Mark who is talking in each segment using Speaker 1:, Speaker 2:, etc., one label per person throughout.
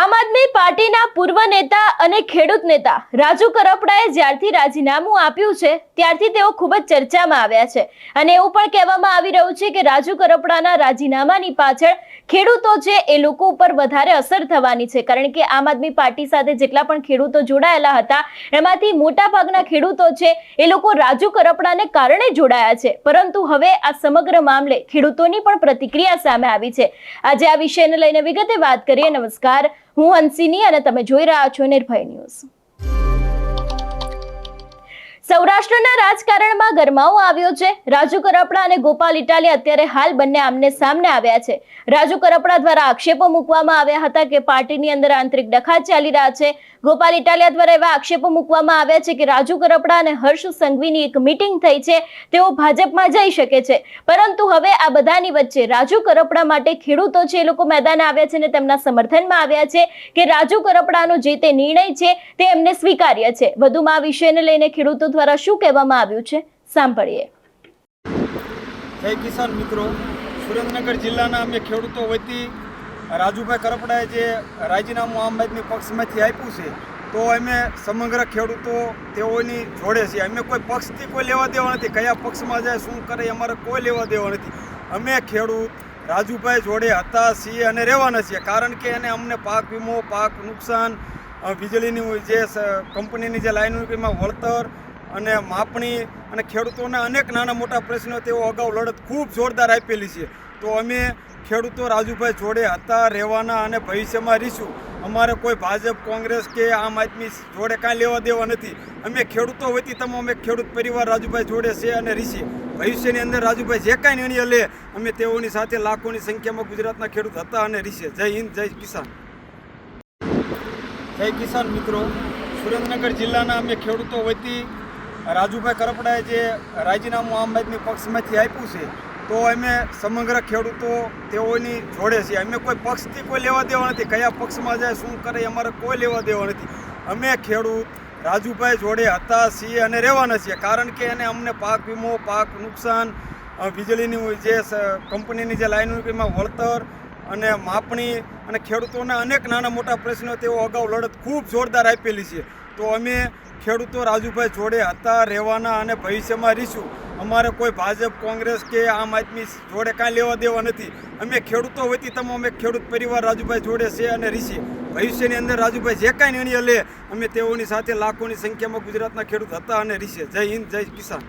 Speaker 1: આમ આદમી પાર્ટીના પૂર્વ નેતા અને ખેડૂત નેતા રાજુ કરપડાએ જ્યારથી રાજીનામું આપ્યું છે, ત્યારથી તેઓ ખૂબ જ ચર્ચામાં આવ્યા છે. અને એવું પણ કહેવામાં આવી રહ્યું છે કે રાજુ કરપડાના રાજીનામાની પાછળ ખેડૂતો છે એ લોકો ઉપર વધારે અસર થવાની છે. કારણ કે આમ આદમી પાર્ટી સાથે જેટલા પણ ખેડૂતો જોડાયેલા હતા, એમાંથી મોટા ભાગના ખેડૂતો છે એ લોકો રાજુ કરપડાને કારણે જોડાયા છે. પરંતુ હવે આ સમગ્ર મામલે ખેડૂતોની પણ પ્રતિક્રિયા સામે આવી છે. આજે આ વિષયને લઈને વિગતે વાત કરીએ. નમસ્કાર. હું હંસિની અને તમે જોઈ રહ્યા છો નિર્ભય સૌરાષ્ટ્રના રાજકારણમાં ગરમાવો આવ્યો છે. રાજુ કરપડા અને ગોપાલ ઇટાલિયા અત્યારે હાલ બંને આમને સામને આવ્યા છે. રાજુ કરપડા દ્વારા આક્ષેપો મૂકવામાં આવ્યા હતા કે પાર્ટીની અંદર આંતરિક ડખા ચાલી રહ્યા છે. ગોપાલ ઇટાલિયા દ્વારા એવા આક્ષેપો મૂકવામાં આવ્યા છે કે રાજુ કરપડા અને હર્ષ સંઘવીની એક મીટિંગ થઈ છે. તેઓ ભાજપમાં જઈ શકે છે. પરંતુ હવે આ બધાની વચ્ચે રાજુ કરપડા માટે ખેડૂતો છે એ લોકો મેદાને આવ્યા છે અને તેમના સમર્થનમાં આવ્યા છે કે રાજુ કરપડાનો જે તે નિર્ણય છે તે એમને સ્વીકાર્ય છે. વધુમાં આ વિષયને લઈને ખેડૂતો દ્વારા શું કહેવામાં આવ્યું છે? સાંભળીએ.
Speaker 2: જય કિસાન મિત્રો. સુરેન્દ્રનગર જિલ્લાના અમે ખેડૂતો વતી રાજુભાઈ કરપડાએ જે રાજીનામું આમ આદમી પક્ષમાંથી આપ્યું છે, તો અમે સમગ્ર ખેડૂતો તેઓની જોડે છીએ. અમે કોઈ પક્ષથી કોઈ લેવા દેવા નથી. કયા પક્ષમાં જાય, શું કરે, અમારે કોઈ લેવા દેવા નથી. અમે ખેડૂત રાજુભાઈ જોડે હતા છીએ અને રહેવાના છીએ, કારણ કે એને અમને પાક વીમો, પાક નુકસાન વીજળીની જે કંપનીની જે લાઈનો એમાં વળતર અને માપણી અને ખેડૂતોના અનેક નાના મોટા પ્રશ્નો તેઓ અગાઉ લડત ખૂબ જોરદાર આપેલી છે. તો અમે ખેડૂતો રાજુભાઈ જોડે હતા, રહેવાના અને ભવિષ્યમાં રહીશું. અમારે કોઈ ભાજપ, કોંગ્રેસ કે આમ આદમી જોડે કાંઈ લેવા દેવા નથી. અમે ખેડૂતો વતી તમામ અમે ખેડૂત પરિવાર રાજુભાઈ જોડે છે અને રીસી ભવિષ્યની અંદર રાજુભાઈ જે કાંઈ નિર્ણય લે, અમે તેઓની સાથે લાખોની સંખ્યામાં ગુજરાતના ખેડૂત હતા અને રીસે જય હિન્દ, જય કિસાન. જય કિસાન મિત્રો. સુરેન્દ્રનગર જિલ્લાના અમે ખેડૂતો વતી રાજુભાઈ કરપડાએ જે રાજીનામું આમ આદમી પક્ષમાંથી આપ્યું છે, તો અમે સમગ્ર ખેડૂતો તેઓની જોડે છીએ અમે કોઈ પક્ષથી કોઈ લેવા દેવા નથી. કયા પક્ષમાં જાય, શું કરે, અમારે કોઈ લેવા દેવા નથી. અમે ખેડૂત રાજુભાઈ જોડે હતા છીએ અને રહેવાના છીએ. કારણ કે એને અમને પાક વીમો, પાક નુકસાન વીજળીની જે કંપનીની જે લાઈનો એમાં વળતર અને માપણી અને ખેડૂતોના અનેક નાના મોટા પ્રશ્નો તેઓ અગાઉ લડત ખૂબ જોરદાર આપેલી છે. તો અમે ખેડૂતો રાજુભાઈ જોડે હતા, રહેવાના અને ભવિષ્યમાં રહીશું. અમારે કોઈ ભાજપ, કોંગ્રેસ કે આમ આદમી જોડે કાંઈ લેવા દેવા નથી. અમે ખેડૂતો વતી તમામ અમે ખેડૂત પરિવાર રાજુભાઈ જોડે છે અને રીશી ભવિષ્યની અંદર રાજુભાઈ જે કાંઈ નિર્ણય લે, અમે તેઓની સાથે લાખોની સંખ્યામાં ગુજરાતના ખેડૂત હતા અને રીશે જય હિન્દ, જય કિસાન.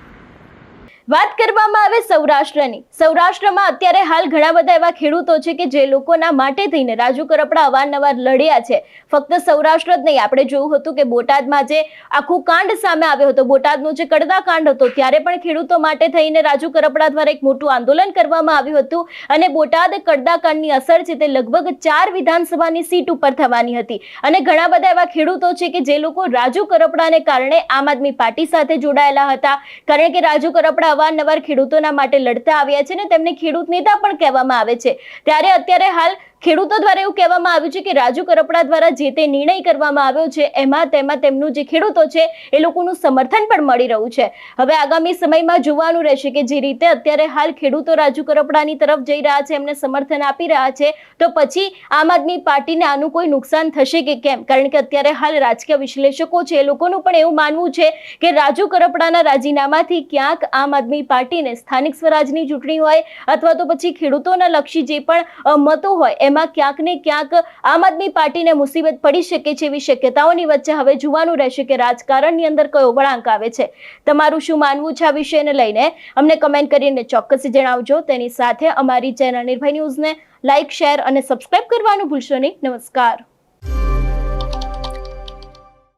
Speaker 1: વાત કરવામાં આવે સૌરાષ્ટ્રની. સૌરાષ્ટ્રમાં અત્યારે હાલ ઘણા બધા એવા ખેડૂતો છે કે જે લોકોના માટે થઈને રાજુ કરપડા અવારનવાર લડ્યા છે. ફક્ત સૌરાષ્ટ્ર જ નહીં, આપણે જોયું હતું કે બોટાદમાં જે આખું કાંડ સામે આવ્યો હતો, બોટાદનું જે કડદા કાંડ હતો, ત્યારે પણ ખેડૂતો માટે થઈને રાજુ કરપડા દ્વારા એક મોટું આંદોલન કરવામાં આવ્યું હતું અને બોટાદ કડદા કાંડની અસર છે તે લગભગ ચાર વિધાનસભાની સીટ ઉપર થવાની હતી. અને ઘણા બધા એવા ખેડૂતો છે કે જે લોકો રાજુ કરપડાને કારણે આમ આદમી પાર્ટી સાથે જોડાયેલા હતા. કારણ કે રાજુ કરપડા અવારનવાર ખેડૂતોના માટે લડતા આવ્યા છે ને તેમને ખેડૂત નેતા પણ કહેવામાં આવે છે. ત્યારે અત્યારે હાલ ખેડૂતો દ્વારા એવું કહેવામાં આવ્યું છે કે રાજુ કરપડા દ્વારા જે તે નિર્ણય કરવામાં આવ્યો છે, એમાં તેમાં તેમનું જે ખેડૂતો છે, એ લોકોનું સમર્થન પણ મળી રહ્યું છે. હવે આગામી સમયમાં જોવાનું રહેશે કે જે રીતે અત્યારે હાલ ખેડૂતો રાજુ કરપડાની તરફ જઈ રહ્યા છે, એમને સમર્થન આપી રહ્યા છે, તો પછી આમ આદમી પાર્ટીને આનું કોઈ નુકસાન થશે કે કેમ? કારણ કે અત્યારે હાલ રાજકીય વિશ્લેષકો છે, એ લોકોનું પણ એવું માનવું છે કે રાજુ કરપડાના રાજીનામાથી ક્યાંક આમ આદમી પાર્ટીને સ્થાનિક સ્વરાજની ચૂંટણી હોય, અથવા તો પછી ખેડૂતોના લક્ષી જે પણ મતો હોય એમાં ક્યાંક ને ક્યાંક આમ આદમી પાર્ટીને મુસીબત પડી શકે છે એવી શક્યતાઓની વચ્ચે હવે જોવાનું રહેશે કે રાજકારણની અંદર કયો વળાંક આવે છે. તમારું શું માનવું છે આ વિષયને લઈને? અમને કમેન્ટ કરીને ચોક્કસ જણાવજો. તેની સાથે અમારી ચેનલ નિર્ભય ન્યૂઝને લાઇક શેર અને સબસ્ક્રાઇબ કરવાનું ભૂલશો નહીં. નમસ્કાર.